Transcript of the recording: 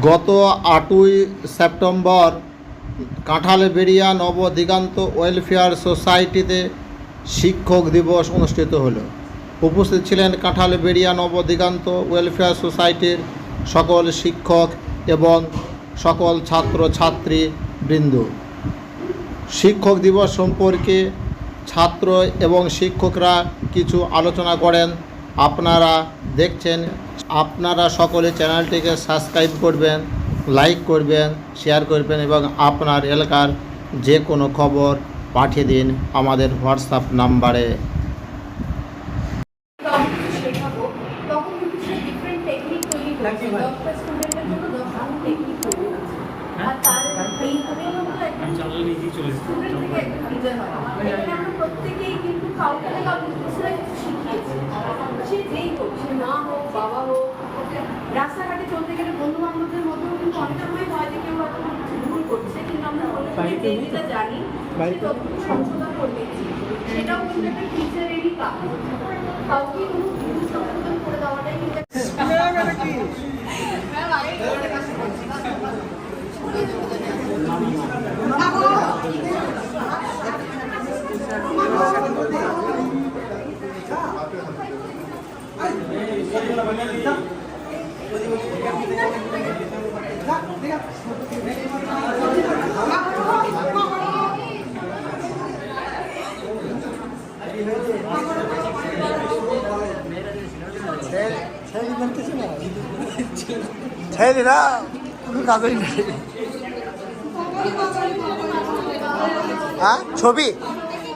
গত আটই September Kanthalberia নবদিগান্ত welfare সোসাইটিতে শিক্ষক দিবস অনুষ্ঠিত হল। উপস্থিত ছিলেন কাঁঠালবেড়িয়া নবদিগান্ত ওয়েলফেয়ার সোসাইটির সকল শিক্ষক এবং সকল ছাত্র ছাত্রী বৃন্দ। শিক্ষক দিবস সম্পর্কে ছাত্র এবং শিক্ষকরা কিছু আলোচনা করেন। আপনারা দেখছেন, আপনারা সকলে চ্যানেলটিকে সাবস্ক্রাইব করবেন, লাইক করবেন, শেয়ার করবেন এবং আপনার এলাকার যে কোনো খবর পাঠিয়ে দিন আমাদের হোয়াটসঅ্যাপ নাম্বারে। টিচার হয়? প্রত্যেকেই কিন্তু কাউকে না কাউকে শিখিয়েছি রাস্তাঘাটে চলতে গেলে বন্ধু বান্ধবদের মধ্যেও কিন্তু অনেক সময় হয় যে কেউ হয়তো ভুল করছে কিন্তু আমরা করি যে যেটা জানি সে ততটুকু সংশোধন করে দিচ্ছি সেটাও কিন্তু একটা টিচারেরই কাজ। কাউকে কোনো ভুল সংশোধন করে দেওয়াটাই কিন্তু 제일이라 가서 있네. 아, 조비.